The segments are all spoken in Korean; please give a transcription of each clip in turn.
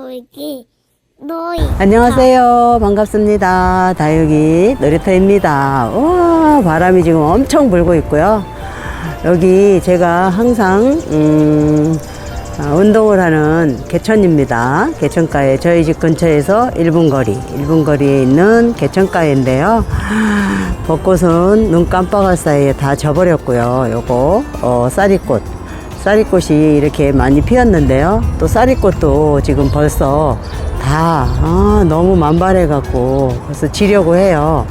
다육이 너희 안녕하세요. 반갑습니다. 다육이 놀이터입니다. 와, 바람이 지금 엄청 불고 있고요. 여기 제가 항상, 음, 아, 운동을 하는 개천입니다. 개천가에 저희 집 근처에서 1분 거리, 1분 거리에 있는 개천가인데요. 벚꽃은 눈 깜빡할 사이에 다 져버렸고요. 요거, 어, 쌀이꽃. 쌀이꽃이 이렇게 많이 피었는데요. 또 쌀이꽃도 지금 벌써 다 아, 너무 만발해갖고 벌써 지려고 해요.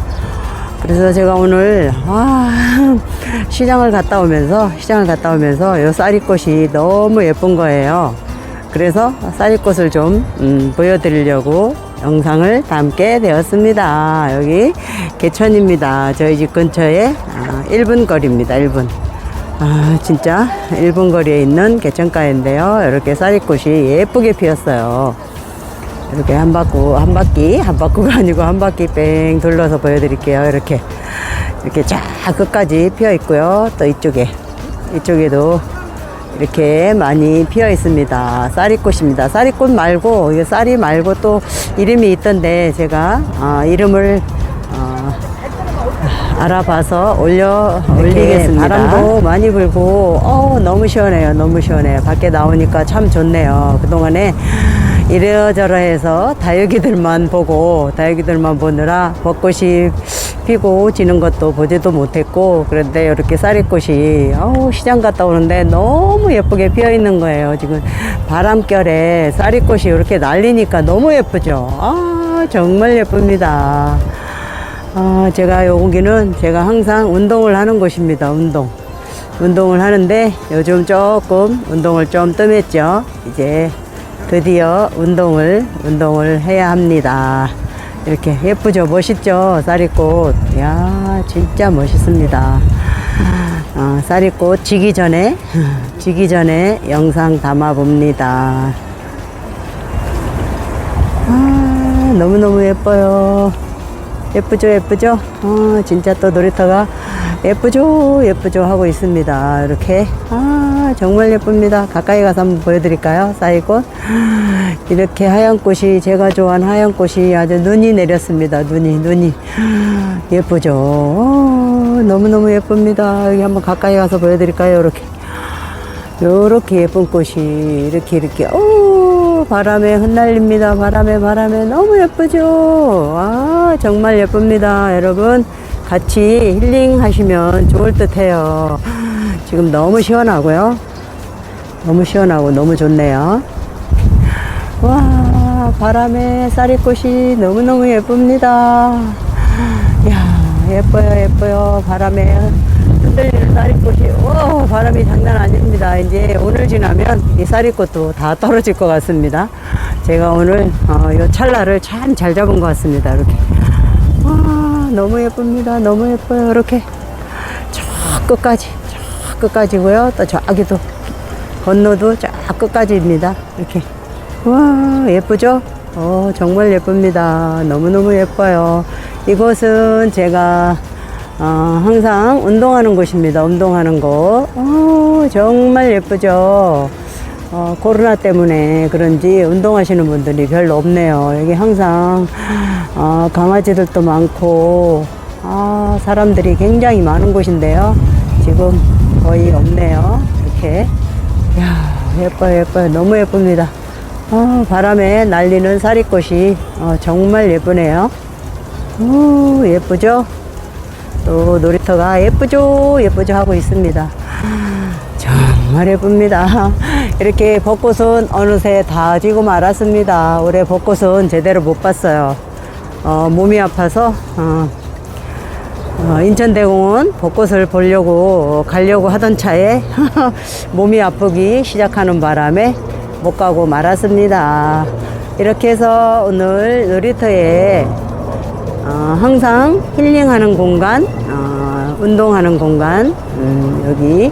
그래서 제가 오늘 아, 시장을 갔다 오면서 시장을 갔다 오면서 요 쌀이꽃이 너무 예쁜 거예요. 그래서 쌀이꽃을 좀 음, 보여드리려고 영상을 담게 되었습니다. 여기 개천입니다. 저희 집 근처에 아, 1분 거리입니다. 1분. 아, 진짜 1분 거리에 있는 개천가인데요. 이렇게 쌀이꽃이 예쁘게 피었어요. 이렇게 한 바퀴, 한 바퀴, 한 바퀴가 아니고 한 바퀴 뺑 둘러서 보여드릴게요. 이렇게. 이렇게 쫙 끝까지 피어 있고요. 또 이쪽에, 이쪽에도 이렇게 많이 피어 있습니다. 쌀이꽃입니다. 쌀이꽃 말고, 이게 쌀이 말고 또 이름이 있던데 제가, 아, 이름을, 어, 알아봐서 올려 올리겠습니다. 바람도 많이 불고 어 너무 시원해요. 너무 시원해요. 밖에 나오니까 참 좋네요. 그동안에 이러저러해서 다육이들만 보고 다육이들만 보느라 벚꽃이 피고 지는 것도 보지도 못했고 그런데 이렇게 쌀이꽃이 어우 시장 갔다 오는데 너무 예쁘게 피어 있는 거예요. 지금 바람결에 쌀이꽃이 이렇게 날리니까 너무 예쁘죠. 아 정말 예쁩니다. 어, 제가 여기는 제가 항상 운동을 하는 곳입니다. 운동. 운동을 하는데 요즘 조금 운동을 좀 뜸했죠. 이제 드디어 운동을, 운동을 해야 합니다. 이렇게 예쁘죠? 멋있죠? 쌀이꽃. 야 진짜 멋있습니다. 어, 쌀이꽃 지기 전에, 지기 전에 영상 담아 봅니다. 아, 너무너무 예뻐요. 예쁘죠, 예쁘죠? 어, 진짜 또 놀이터가 예쁘죠, 예쁘죠 하고 있습니다. 이렇게. 아, 정말 예쁩니다. 가까이 가서 한번 보여드릴까요? 쌓이꽃. 이렇게 하얀 꽃이, 제가 좋아하는 하얀 꽃이 아주 눈이 내렸습니다. 눈이, 눈이. 예쁘죠? 어, 너무너무 예쁩니다. 여기 한번 가까이 가서 보여드릴까요? 이렇게. 요렇게 예쁜 꽃이 이렇게 이렇게 오 바람에 흩날립니다. 바람에 바람에. 너무 예쁘죠? 아 정말 예쁩니다. 여러분 같이 힐링 하시면 좋을 듯 해요. 지금 너무 시원하고요. 너무 시원하고 너무 좋네요. 와 바람에 쌀이꽃이 너무너무 예쁩니다. 야 예뻐요 예뻐요. 바람에 흔들리는 쌀이꽃이 오 바람이 장난 아닙니다. 이제 오늘 지나면 이 쌀이꽃도 다 떨어질 것 같습니다. 제가 오늘 어, 이 찰나를 참 잘 잡은 것 같습니다. 이렇게. 와 너무 예쁩니다. 너무 예뻐요. 이렇게. 저 끝까지 저 끝까지고요. 또 저기도 건너도 저 끝까지입니다. 이렇게. 와 예쁘죠? 어 정말 예쁩니다. 너무 너무 예뻐요. 이곳은 제가 어, 항상 운동하는 곳입니다. 운동하는 곳. 어, 정말 예쁘죠. 어, 코로나 때문에 그런지 운동하시는 분들이 별로 없네요. 여기 항상 어, 강아지들도 많고 아, 사람들이 굉장히 많은 곳인데요. 지금 거의 없네요. 이렇게. 야 예뻐요, 예뻐요. 너무 예쁩니다. 어, 바람에 날리는 사리꽃이 어, 정말 예쁘네요. 오, 예쁘죠? 또 놀이터가 예쁘죠? 예쁘죠? 하고 있습니다. 정말 예쁩니다. 이렇게 벚꽃은 어느새 다 지고 말았습니다. 올해 벚꽃은 제대로 못 봤어요. 어, 몸이 아파서 어, 어, 인천대공원 벚꽃을 보려고 가려고 하던 차에 몸이 아프기 시작하는 바람에 못 가고 말았습니다. 이렇게 해서 오늘 놀이터에 어, 항상 힐링하는 공간, 어, 운동하는 공간, 음, 여기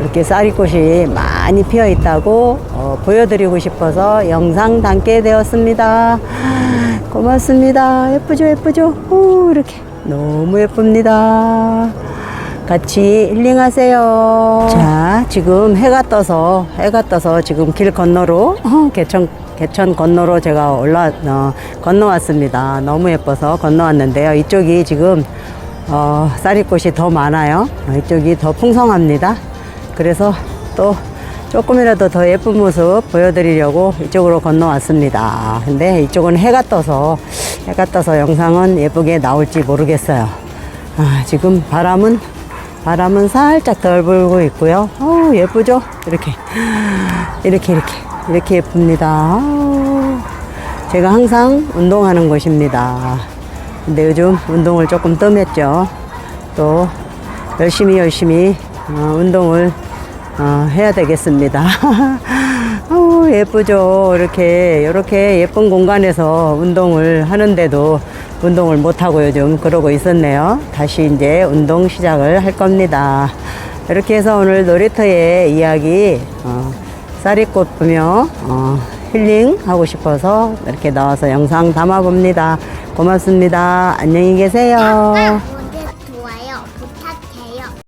이렇게 쌀이꽃이 많이 피어 있다고 어, 보여드리고 싶어서 영상 담게 되었습니다. 고맙습니다. 예쁘죠, 예쁘죠? 오, 이렇게 너무 예쁩니다. 같이 힐링하세요. 자, 지금 해가 떠서, 해가 떠서 지금 길 건너로 어, 개천 개천 건너로 제가 올라 어, 건너왔습니다. 너무 예뻐서 건너왔는데요. 이쪽이 지금 어, 쌀이꽃이 더 많아요. 어, 이쪽이 더 풍성합니다. 그래서 또 조금이라도 더 예쁜 모습 보여드리려고 이쪽으로 건너왔습니다. 근데 이쪽은 해가 떠서 해가 떠서 영상은 예쁘게 나올지 모르겠어요. 아, 지금 바람은 바람은 살짝 덜 불고 있고요. 어우, 예쁘죠? 이렇게 이렇게 이렇게 이렇게 예쁩니다. 제가 항상 운동하는 곳입니다. 근데 요즘 운동을 조금 뜸했죠. 또 열심히 열심히 어, 운동을 어, 해야 되겠습니다. 예쁘죠. 이렇게, 이렇게 예쁜 공간에서 운동을 하는데도 운동을 못하고 요즘 그러고 있었네요. 다시 이제 운동 시작을 할 겁니다. 이렇게 해서 오늘 놀이터의 이야기, 어, 쌀이꽃 보며, 어, 힐링 하고 싶어서 이렇게 나와서 영상 담아봅니다. 고맙습니다. 안녕히 계세요.